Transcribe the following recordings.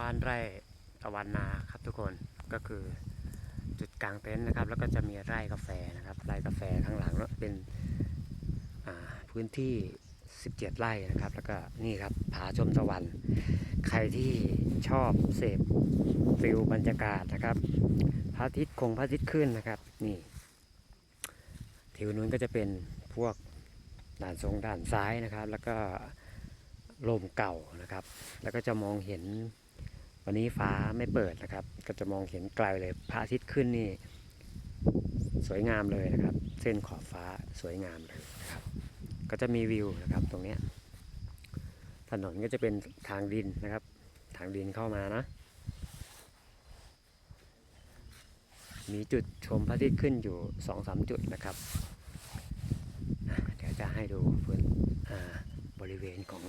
บ้านไร่ตะวันนาครับทุกคนก็คือจุดกลางเต็นท์นะครับ แล้วก็จะมีไร่กาแฟนะครับไร่กาแฟข้างหลังเนอะเป็นพื้นที่ 17 ไร่นะครับ แล้วก็นี่ครับผาชมตะวัน ใครที่ชอบเสพฟิลบรรยากาศนะครับพระอาทิตย์คงพระอาทิตย์ขึ้นนะครับนี่ทิวนู้นก็จะเป็นพวกด่านทรงด่านซ้ายนะครับ แล้วก็ลมเก่านะครับ แล้วก็จะมองเห็น วันนี้ฟ้าไม่เปิดนะครับ ก็จะมองเห็นไกลเลยพระอาทิตย์ขึ้นนี่ สวยงามเลยนะครับ เส้นขอบฟ้าสวยงามเลยนะครับ ก็จะมีวิวนะครับตรงนี้ถนนก็จะเป็นทางดินนะครับ ทางดินเข้ามานะ มีจุดชมพระอาทิตย์ขึ้นอยู่สองสามจุดนะครับเดี๋ยวจะให้ดูพื้นบริเวณของ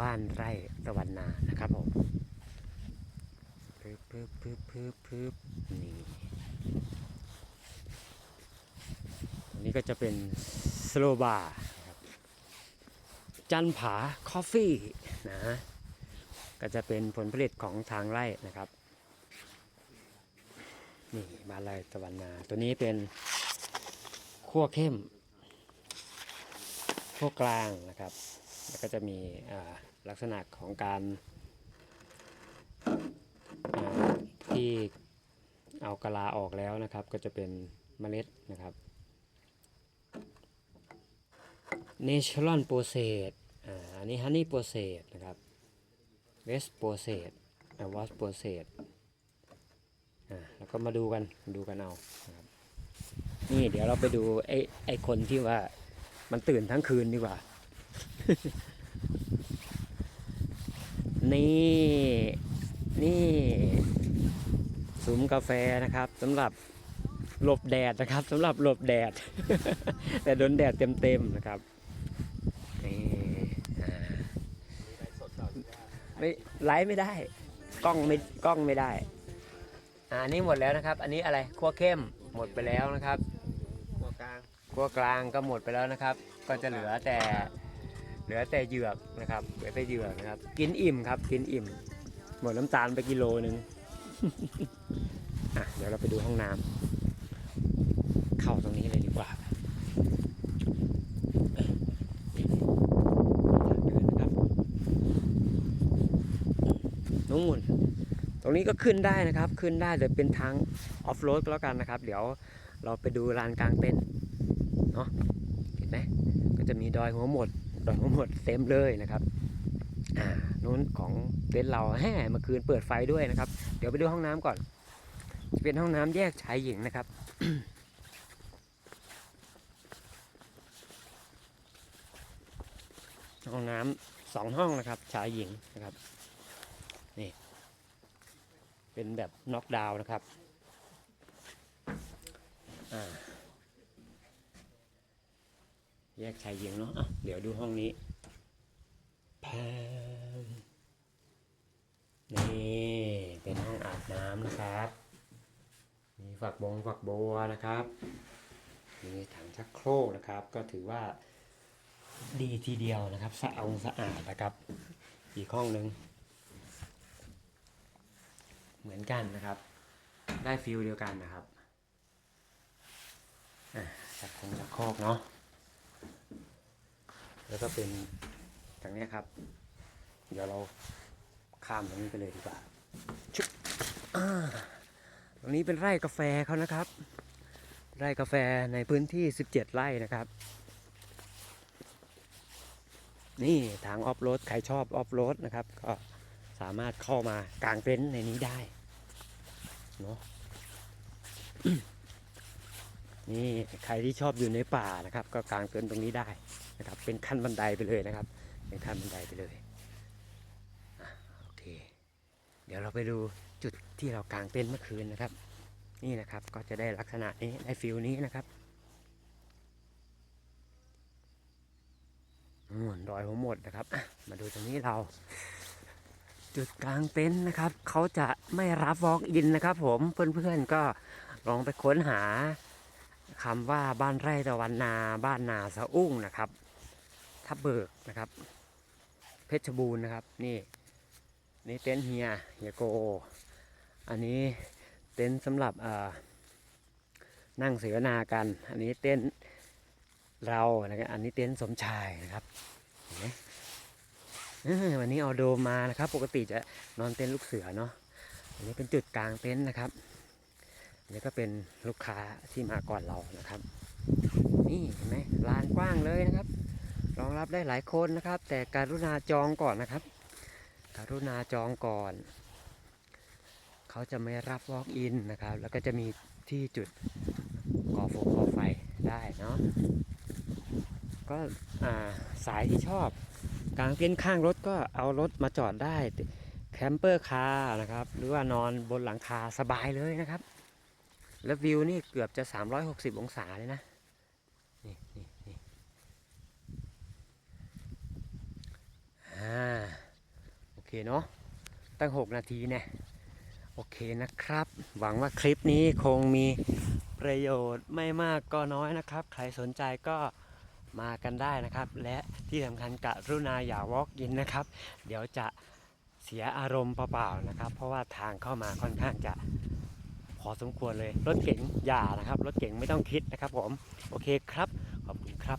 บ้านไร่ตะวันนานะครับผม ปึ๊บปึ๊บปึ๊บปึ๊บนี่อันนี้ก็จะเป็นสโลบาร์จันผาคอฟฟี่นะ ก็จะเป็นผลผลิตของทางไร่นะครับ นี่บ้านไร่ตะวันนา ตัวนี้เป็นขั้วเข้มขั้วกลางนะครับ แล้วก็จะมีลักษณะของการอ่า ที่เอากะลาออกแล้วนะครับ ก็จะเป็นเมล็ดนะครับ Natural Process อันนี้ Honey Process นะครับ West Process อ่า Wash Process อ่าแล้วก็มาดูกัน ดูกันเอานะครับ นี่เดี๋ยวเราไปดูไอ้ไอ้คนที่ว่ามันตื่นทั้งคืนดีกว่า นี่ ซุ้มกาแฟนะครับสำหรับหลบแดดนะครับสำหรับหลบแดด แต่โดนแดดเต็มๆนะครับนี่อ่าไม่ไลฟ์ไม่ได้กล้องไม่กล้องไม่ได้อ่าอันนี้หมดแล้วนะครับ อันนี้อะไรคั่วเข้มหมดไปแล้วนะครับหัวกลางคั่วกลางก็หมดไปแล้วนะครับ ก็จะเหลือแต่เหลือแต่เหยือกนะครับเหลือแต่เหยือกนะครับ กินอิ่มครับ กินอิ่ม หมดน้ำตาลไปกิโลหนึ่ง อะเดี๋ยวเราไปดูห้องน้ำเข้าตรงนี้เลยดีกว่านนะครับนู่นตรงนี้ก็ขึ้นได้นะครับ ขึ้นได้แต่เป็นทางออฟโรดก็แล้วกันนะครับ เดี๋ยวเราไปดูลานกลางเต็นท์เนาะเห็นไหมก็จะมีดอยหัวหมด ดอยหัวหมดเต็มเลยนะครับอ่านู้นของเต็นท์เราแห่เมื่อคืนเปิดไฟด้วยนะครับ เดี๋ยวไปดูห้องน้ำก่อน จะเป็นห้องน้ำแยกชายหญิงนะครับ ห้องน้ำสองห้องนะครับ ชายหญิงนะครับ นี่ เป็นแบบน็อกดาวน์นะครับแยกชายหญิงเนาะะเดี๋ยวดูห้องนี้แพนี่ เป็นห้องอาบน้ำนะครับ มีฝักบงฝักบัวนะครับ มีถังชักโครกนะครับ ก็ถือว่าดีทีเดียวนะครับ สะอาดสะอาดนะครับ อีกห้องหนึ่งเหมือนกันนะครับ ได้ฟิลเดียวกันนะครับอะชักคงชักโครกเนาะ แล้วก็เป็นทางนี้ครับ เดี๋ยวเราข้ามตรงนี้ไปเลยดีกว่า ตรงนี้เป็นไร่กาแฟเขานะครับ ไร่กาแฟในพื้นที่ 17 ไร่นะครับ นี่ทางออฟโรด ใครชอบออฟโรดนะครับ ก็สามารถเข้ามากางเต็นท์ในนี้ได้เนาะนี่ใครที่ชอบอยู่ในป่านะครับ ก็กางเต็นท์ตรงนี้ได้นะครับ เป็นขั้นบันไดไปเลยนะครับ เป็นขั้นบันไดไปเลยโอเค เดี๋ยวเราไปดู จุดที่เรากางเต็นท์เมื่อคืนนะครับ นี่นะครับก็จะได้ลักษณะนี้ได้ฟิลนี้นะครับนู่นดอยหัวหมดนะครับ มาดูตรงนี้เรา จุดกลางเต็นท์นะครับ เขาจะไม่รับวอล์กอินนะครับ ผมเพื่อนๆก็ลองไปค้นหาคำว่าบ้านไร่ตะวันนา บ้านนาสะอุ้งนะครับทับเบิกนะครับ เพชรบูรณ์นะครับ นี่นี่เต็นท์เฮียเฮียโก อันนี้เต็นท์สำหรับนั่งเสวนากัน อันนี้เต็นท์เรานะครับอันนี้เต็นท์สมชายนะครับเห็นไหมวันนี้เอาโดมมานะครับ ปกติจะนอนเต็นท์ลูกเสือเนาะอันนี้เป็นจุดกลางเต็นท์นะครับอันนี้ก็เป็นลูกค้าที่มาก่อนเรานะครับ นี่เห็นไหมลานกว้างเลยนะครับ รองรับได้หลายคนนะครับ แต่การุณาจองก่อนนะครับ การุณาจองก่อน เขาจะไม่รับ walk in นะครับ แล้วก็จะมีที่จุดก่อฟงก่อไฟได้เนาะก็อ่าสายที่ชอบกลางเต็นท์ข้างรถก็เอารถมาจอดได้แคมเปอร์คาร์นะครับ หรือว่านอนบนหลังคาสบายเลยนะครับ แล้ววิวนี่เกือบจะ 360 องศาเลยนะนี่นี่นี่อ่าโอเคเนาะตั้ง 6 นาทีเนี่ย โอเคนะครับ หวังว่าคลิปนี้คงมีประโยชน์ไม่มากก็น้อยนะครับ ใครสนใจก็มากันได้นะครับ และที่สำคัญกะรุณาอย่าวอล์กอินนะครับ เดี๋ยวจะเสียอารมณ์เปล่าๆนะครับ เพราะว่าทางเข้ามาค่อนข้างจะพอสมควรเลยรถเก๋งอย่านะครับ รถเก๋งไม่ต้องคิดนะครับผม โอเคครับ ขอบคุณครับ